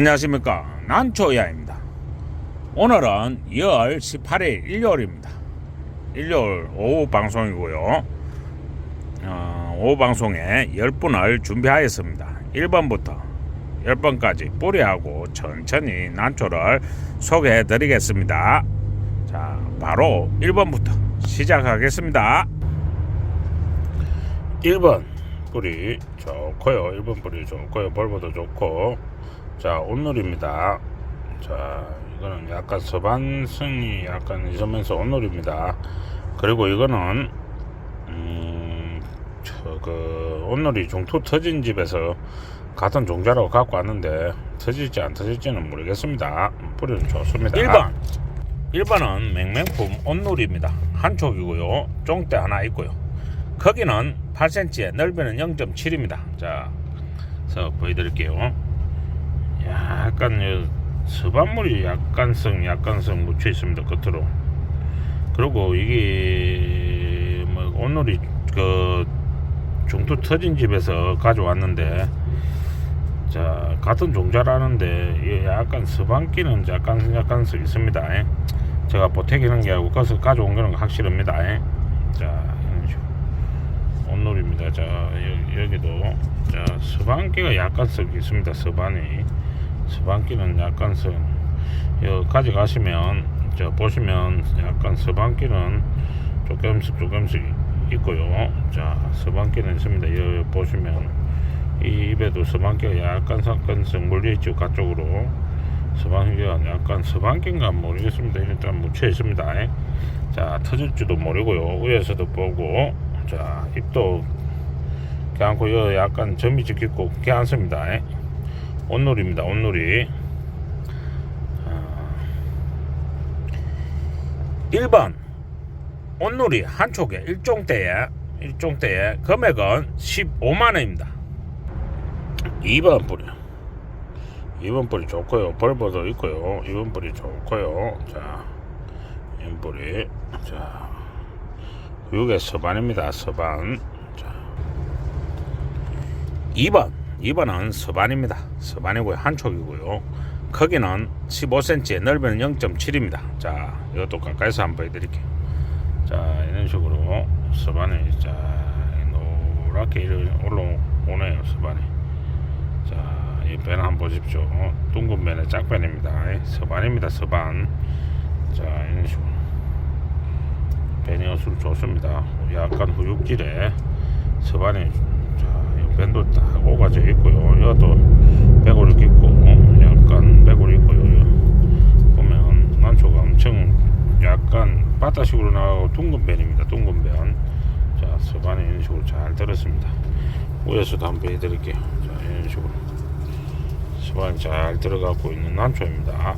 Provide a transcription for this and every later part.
안녕하십니까. 난초야입니다. 오늘은 2월 18일 일요일입니다. 일요일 오후 방송이고요. 어, 오후 방송에 10분을 준비하였습니다. 1번부터 10번까지 뿌리하고 천천히 난초를 소개해 드리겠습니다. 자 바로 1번부터 시작하겠습니다. 1번 뿌리 좋고요. 1번 뿌리 좋고요. 벌보도 좋고 자 온놀입니다. 자 이거는 약간 서반성이 약간 있으면서 온놀입니다. 그리고 이거는 음 저그 온놀이 중투 터진 집에서 같은 종자라고 갖고 왔는데 터질지 안 터질지는 모르겠습니다. 뿌리는 좋습니다. 1번. 1번은 맹맹품 온놀입니다. 한쪽이고요. 종대 하나 있고요. 크기는 8cm에 넓이는 0.7입니다. 자 그래서 보여드릴게요 약간 요 서반물이 약간성 약간성 묻혀 있습니다 끝으로. 그리고 이게 뭐 오늘이 그 중투 터진 집에서 가져왔는데 자 같은 종자라는데 약간 서반기는 약간 약간씩 있습니다. 예. 제가 보태기는 게 아니고 그래서 가져온 거는 확실합니다. 예. 자 온놀입니다. 자 여, 여기도. 자 서반기가 약간씩 있습니다 서반이 서반기는 약간씩 여 가져가시면 저 보시면 약간 서반기는 조금씩 조금씩 있고요. 자 서반기는 있습니다. 여기 보시면. 이 입에도 서반기가 약간 약간씩 물려있죠 가쪽으로. 서반기가 약간 서반기인가 모르겠습니다. 일단 묻혀 있습니다. 자 터질지도 모르고요. 위에서도 보고. 자 입도 괜찮고 여 약간 점이 찍혔고 괜찮습니다 온놀이입니다 온놀이. 아, 1번 온놀이 한 촉에 1종대에 1종대에 금액은 15만원입니다. 2번 뿌리. 2번 뿌리 좋고요. 벌버도 있고요. 2번 뿌리 좋고요. 자 2번 뿌리. 자 육의 서반입니다 서반. 자 2번 2번은 서반입니다. 서반이고요. 한촉이고요. 크기는 15cm 넓이는 0.7입니다. 자 이것도 가까이서 한번 보여드릴게요. 자 이런 식으로 서반이 자 노랗게 올라오네요 서반이. 자 이 배는 한번 보십시오. 둥근 배는 짝배입니다. 서반입니다 서반. 자 이런 식으로. 배니 어술 좋습니다. 약간 후육질에 서반이 자, 이 밴도 딱 오가져 있고요. 이것도 배골이 있고 약간 배골이 있고요. 보면 난초가 엄청 약간 바다식으로 나가고 둥근 변입니다. 둥근 변. 자, 서반에 이런 식으로 잘 들었습니다. 위에서도 한번 해드릴게요. 자, 이런 식으로 서반이 잘 들어가고 있는 난초입니다. 자,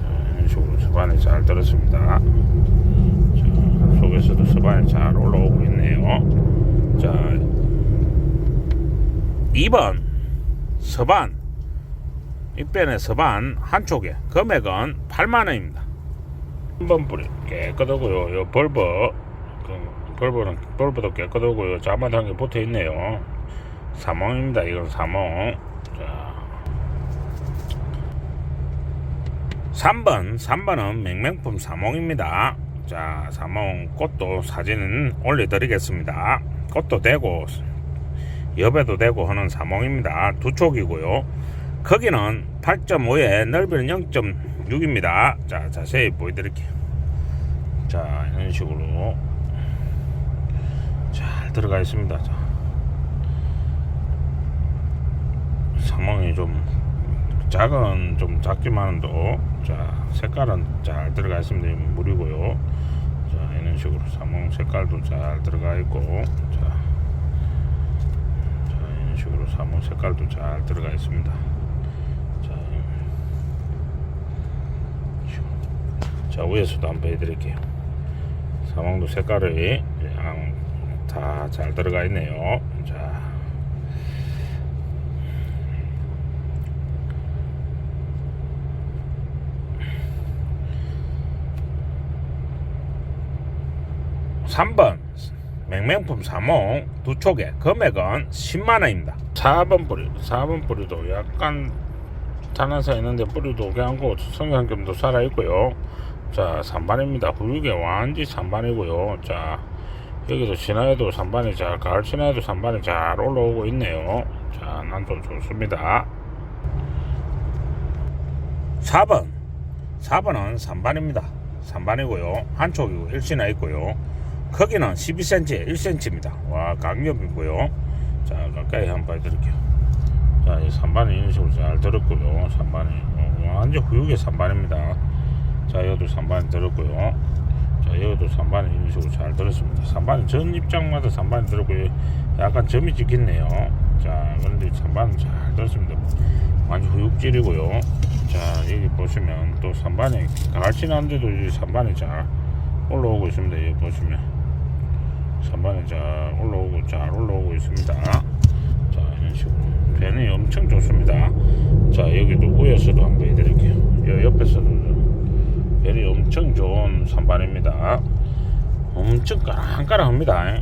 자, 이런 식으로 서반이 잘 들었습니다. 속에서도 서반이 잘 올라오고 있네요. 자, 2번 서반 입변의 서반 한쪽에 금액은 8만 원입니다. 3번 뿌리 깨끗하고요. 요 벌버 그 벌버는 벌버도 깨끗하고요. 자마한 게 붙어 있네요. 사몽입니다. 이건 사몽. 자. 3번 3번은 맹맹품 사몽입니다. 자, 사몽 꽃도 사진은 올려드리겠습니다. 꽃도 되고 옆에도 되고 하는 사몽입니다. 두 촉이고요. 크기는 8.5에 넓이는 0.6입니다. 자, 자세히 보여드릴게요. 자, 이런 식으로 잘 들어가 있습니다. 자. 사몽이 좀 작은 좀 작지만도 자 색깔은 잘 들어가 있습니다. 물이고요. 자 이런 식으로 사몽 색깔도 잘 들어가 있고 자, 자 이런 식으로 사몽 색깔도 잘 들어가 있습니다. 자, 자 위에서도 한번 해드릴게요. 사몽도 색깔이 다 잘 들어가 있네요. 3번. 맹맹품 3호. 두 촉에 금액은 10만원입니다. 4번 뿌리 4번 뿌리도 약간 타나사 있는데 뿌리도 오개하고 성형겸도 살아있고요. 자 3반입니다. 후육에 완지 3반이고요. 자 여기도 진화에도 3반이 잘 가을 진화에도 3반이 잘 올라오고 있네요. 자 난도 좋습니다. 4번. 4번은 3반입니다. 3반이고요. 한쪽이고 일시나 있고요. 크기는 12cm 1cm입니다. 와 강력이고요. 자 가까이 한번 봐드릴게요. 자이 3반이 이런 식으로 잘 들었고요. 3반이 어, 완전 후육의 3반입니다. 자 여기도 3반이 들었고요. 자 여기도 3반이 이런 식으로 잘 들었습니다. 3반이 전 입장마다 3반이 들었고요. 약간 점이 찍혔네요. 자 그런데 3반은 잘 들었습니다. 완전 후육질이고요. 자 여기 보시면 또 3반이 가을치 난데도 이 3반이 잘 올라오고 있습니다. 여기 보시면 3반이 잘 올라오고 잘 올라오고 있습니다. 자 이런 식으로. 배는 엄청 좋습니다. 자 여기도 위에서도 한번 해드릴게요. 여 옆에서도 배이 엄청 좋은 3반입니다. 엄청 까랑까랑합니다.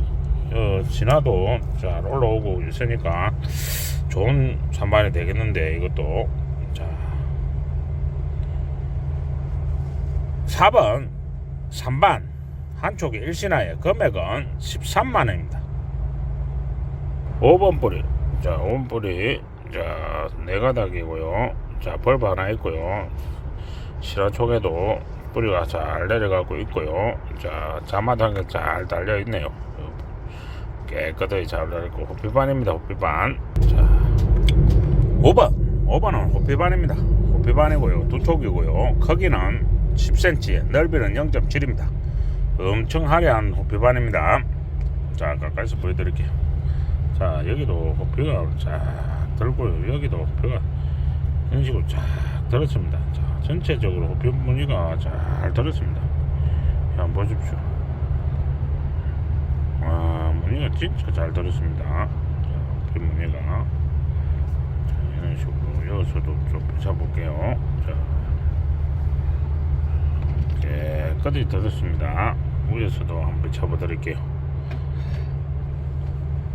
어, 진화도 잘 올라오고 있으니까 좋은 3반이 되겠는데 이것도. 자 4번 3반 한쪽에 일신하에 금액은 13만원입니다. 5번 뿌리. 자 5번 뿌리. 자 네가닥이고요. 자 벌브 하나 있고요. 실화촉에도 뿌리가 잘 내려가고 있고요. 자 자마당에 잘 달려 있네요. 깨끗하게 잘 달려있고 호피반입니다 호피반. 자 5번. 5번은 호피반입니다. 호피반이고요. 두 촉이고요. 크기는 10cm 넓이는 0.7입니다 엄청 화려한 호피반입니다. 자 가까이서 보여드릴게요. 자 여기도 호피가 쫙 들고요. 여기도 호피가 이런 식으로 쫙 들었습니다. 자 전체적으로 호피 무늬가 잘 들었습니다. 한번 보십시오. 와 무늬가 진짜 잘 들었습니다. 자, 호피 무늬가. 자, 이런 식으로 여기서도 좀 펼쳐볼게요. 자 깨끗이 들었습니다 위에서도 한번 쳐보드릴게요.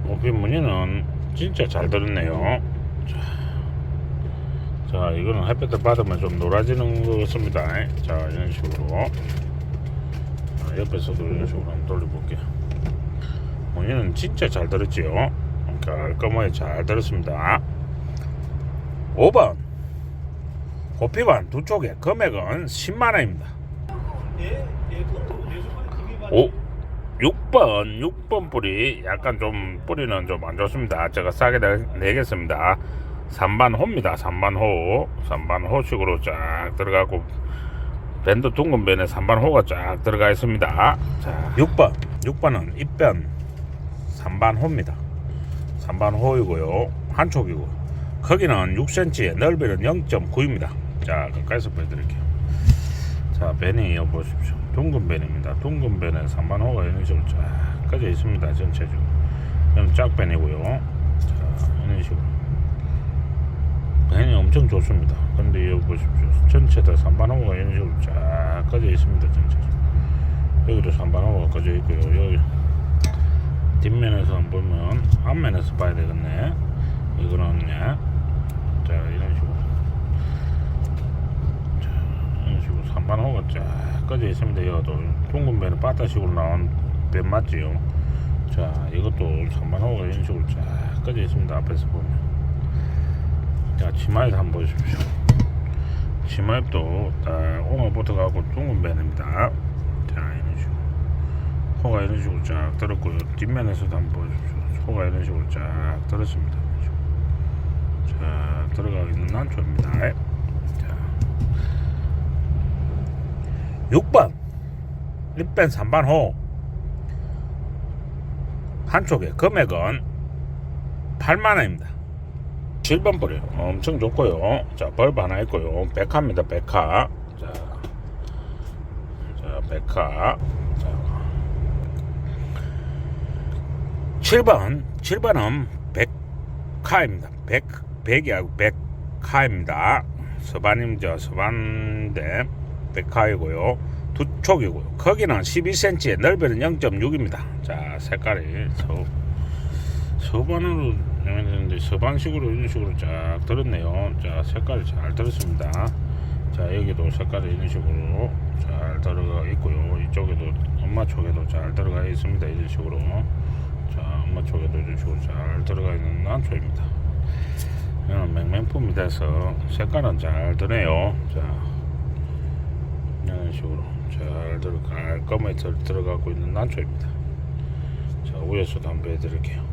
호피 무늬는 진짜 잘 들었네요. 자, 자 이거는 햇볕을 받으면 좀 노라지는 것 같습니다. 자 이런 식으로. 자, 옆에서도 이런 식으로 한번 돌려볼게요. 무늬는 진짜 잘 들었지요? 깔끔하게 잘 들었습니다. 5번. 호피반 두 쪽에 금액은 10만원입니다 오, 6번, 6번 뿌리 약간 좀 뿌리는 좀 안 좋습니다. 제가 싸게 내, 내겠습니다. 3반 호입니다. 3반 호, 3반 호식으로 쫙 들어가고 밴드 둥근 밴에 3반 호가 쫙 들어가 있습니다. 자, 6번, 6번은 입변 3반 호입니다. 3반 호이고요. 한쪽이고 크기는 6cm, 넓이는 0.9입니다. 자, 가까이서 보여드릴게요. 자, 이어 보십시오. 둥근 밴입니다. 둥근 밴에 3만 호가 이런 식으로 쫙 꺼져 있습니다. 전체적으로. 이건 짝밴이고요. 자, 이런 식으로. 밴이 엄청 좋습니다. 근데 여기 보십시오. 전체 다 3만 호가 이런 식으로 쫙 꺼져 있습니다. 전체적으로. 여기도 3만 호가 꺼져 있고요. 여기 뒷면에서 보면 앞면에서 봐야 되겠네. 이거는 네. 자, 이런 식으로. 이런 식으로 3만 호가 쫙 꺼져 있습니다. 이것도 둥근 배는 바타식으로 나온 배 맞지요? 자, 이것도 3만 호가 이런 식으로 쫙 꺼져 있습니다. 앞에서 보면. 자, 치마에도 한번 보십시오. 치마에도 다 오늘부터 가고 둥근 배입니다. 자, 이런 식으로. 호가 이런 식으로 쫙 들었고요. 뒷면에서도 한번 보십시오. 호가 이런 식으로 쫙 들었습니다. 자, 들어가 있는 난초입니다. 자. 6번 1번 3번 호. 한쪽에 금액은 8만원입니다. 7번 뿌리 엄청 좋고요. 자 벌브 하나 있고요. 백화입니다. 백화 자, 자 백화 자. 7번 7번은 백화입니다. 백 백이 아니고 백화입니다. 서반임죠 서반대 백화이고요. 두 촉이고요. 크기는 12cm, 넓이는 0.6입니다. 자, 색깔이 서, 서반으로 되는데 서반식으로 이런 식으로 쫙 들었네요. 자, 색깔이 잘 들었습니다. 자, 여기도 색깔이 이런 식으로 잘 들어가 있고요. 이쪽에도 엄마 쪽에도 잘 들어가 있습니다. 이런 식으로. 자, 엄마 쪽에도 이런 식으로 잘 들어가 있는 난초입니다. 이거는 맹맹품이 돼서 색깔은 잘 드네요. 자, 이런 식으로 잘 들어 깔끔하게 들, 들어가고 있는 난초입니다. 자, 위에서도 한번 해드릴게요.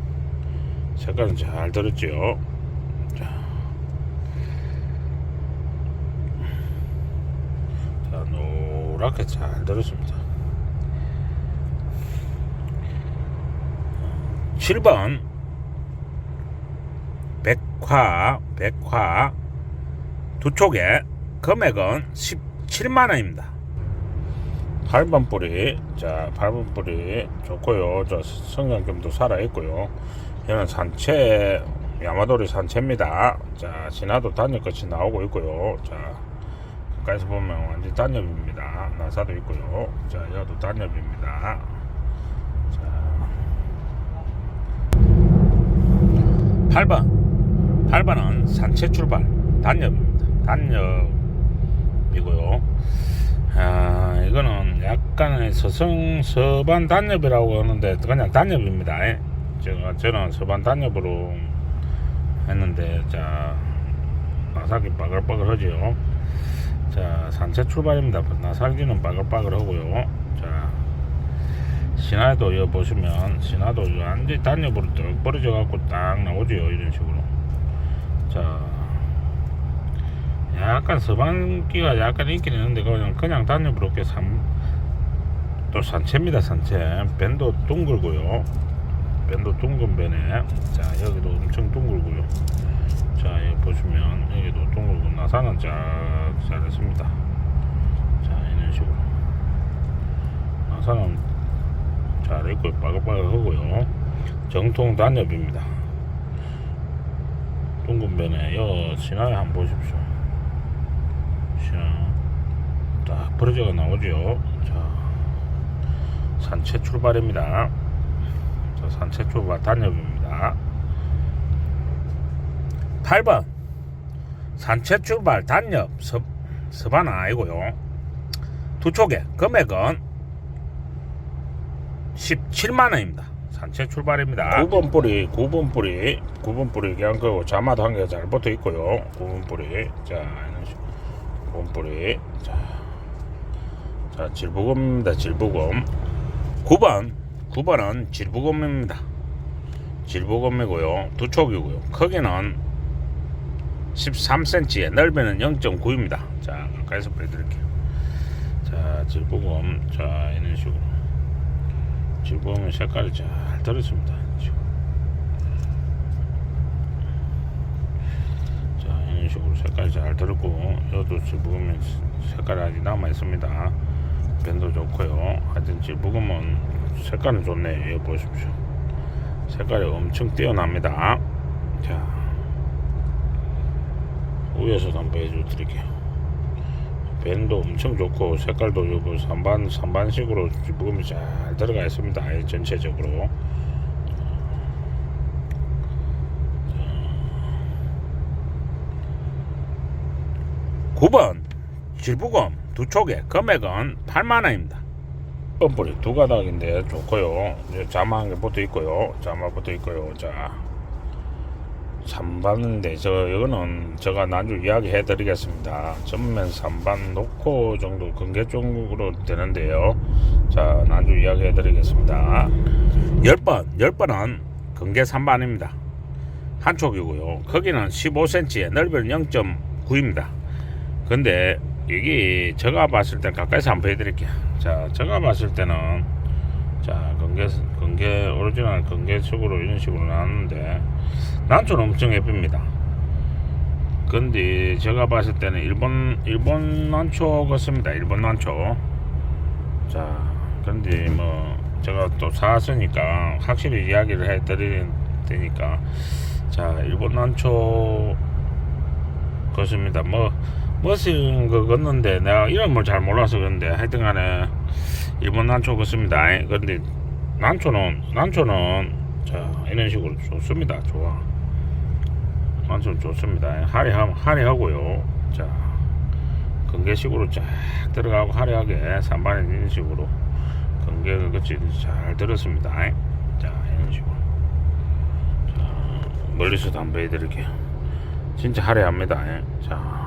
색깔은 잘 들었죠. 자, 자 노랗게 잘 들었습니다. 7번 백화 백화 두 촉에 금액은 17만 원입니다. 8번 뿌리 자 8번 뿌리 좋고요. 저 성장점도 살아 있고요. 얘는 산채 야마도리 산채입니다. 자 진화도 단엽 끝이 나오고 있고요. 자 가까이서 보면 완전 단엽입니다. 나사도 있고요. 자 여도 단엽입니다. 자 8번 8번은 산채 출발 단엽입니다. 단엽 이고요. 아 이거는 약간의 서성 서반 단엽이라고 하는데 그냥 단엽입니다. 예. 제가 저는 서반 단엽으로 했는데 자 나사기 빠글빠글하지요. 자 산채 출발입니다. 나사기는 빠글빠글하고요. 자 신화도 여 보시면 신화도 완전 단엽으로 뚝 벌어져 갖고 딱 나오죠 이런 식으로. 자 약간 서반기가 약간 있긴 있는데 그냥 그냥 단엽으로 이렇게 삼, 또 산채입니다 산채. 밴도 둥글고요. 밴도 둥근 밴에. 자 여기도 엄청 둥글고요. 자 여기 보시면 여기도 둥글고 나사는 쫙 잘했습니다. 자 이런 식으로. 나사는 잘했고요 빠글빠글하고요. 정통 단엽입니다. 둥근 밴에 여 신화에 한번 보십시오 신화 딱 벌어져가 나오죠. 자 산채 출발입니다. 자, 산채 출발 단엽입니다. 8번. 산채 출발 단엽 서, 서바나 아니고요. 두 촉에 금액은 17만원입니다. 산채 출발입니다. 9번 뿌리 9번 뿌리 9번 뿌리 그냥 그 자마도 한 개 잘 붙어 있고요. 9번 뿌리. 자 이런 식으로. 9번 뿌리. 자, 자 질부검입니다 질부검 9번 9번은 질부검입니다. 질부검이고요. 두 촉이고요. 크기는 13cm 넓이는 0.9입니다. 자 가까이서 보여드릴게요. 자 질부검 자 이런 식으로. 질부검은 색깔이 잘 들었습니다. 자 이런 식으로 색깔이 잘 들었고 여도 질부검은 색깔이 아직 남아 있습니다 밴도 좋고요. 하여튼 질부검은 색깔은 좋네요 여기 보십시오. 색깔이 엄청 뛰어납니다. 자 위에서도 한번 보여줘 드릴게요. 밴도 엄청 좋고 색깔도 요거 산반 산반식으로 부음이 잘 들어가 있습니다. 아예 전체적으로. 9번. 질부검 두 촉에 금액은 8만원입니다. 뻔뿌리 두 가닥인데 좋고요. 이제 자마 한개 붙어 있고요. 자마 붙어 있고요. 자 3반인데 저 이거는 제가 나중에 이야기해 드리겠습니다. 전면 3반 놓고 정도 근개 쪽으로 되는데요. 자 나중에 이야기해 드리겠습니다. 10번 10번은 근개 3반입니다. 한쪽이고요. 크기는 15cm 넓이는 0.9입니다. 근데 이게 제가 봤을 때 가까이서 한번 보여드릴게요. 자 제가 봤을 때는 자 근개 근개 오리지널 근개 식으로 이런 식으로 나왔는데 난초는 엄청 예쁩니다. 근데 제가 봤을 때는 일본 일본 난초 같습니다. 일본 난초. 자 근데 뭐 제가 또 사왔으니까 확실히 이야기를 해 드릴 테니까. 자 일본 난초 것입니다. 뭐 멋진 거 걷는데 내가 이름을 잘 몰라서 그런데 하여튼간에 일본 난초 걷습니다. 그런데 난초는 난초는 자 이런 식으로 좋습니다. 좋아. 난초는 좋습니다. 할애하, 할애하고요. 자 건개식으로 쫙 들어가고 화려하게 산반에 이런 식으로 건개가 끝이 잘 들었습니다. 자 이런 식으로 자, 멀리서도 한번 보여드릴게요. 진짜 화려합니다. 자.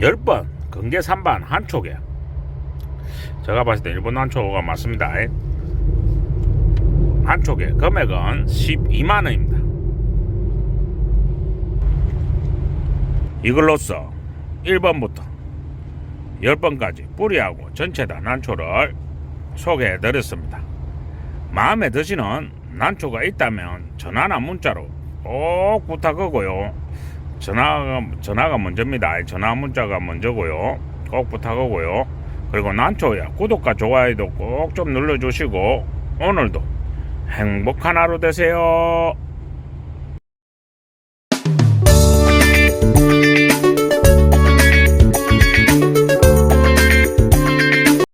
열번 건개 3반 한 촉에. 제가 봤을 때 일본 한초가 맞습니다. 한 촉에 금액은 12만 원입니다. 이걸로써 1번부터 10번까지 뿌리하고 전체 다 난초를 소개해 드렸습니다. 마음에 드시는 난초가 있다면 전화나 문자로 꼭 부탁하고요 전화가 전화가 먼저입니다. 전화 문자가 먼저고요. 꼭 부탁하고요. 그리고 난초야 구독과 좋아요도 꼭 좀 눌러주시고 오늘도 행복한 하루 되세요.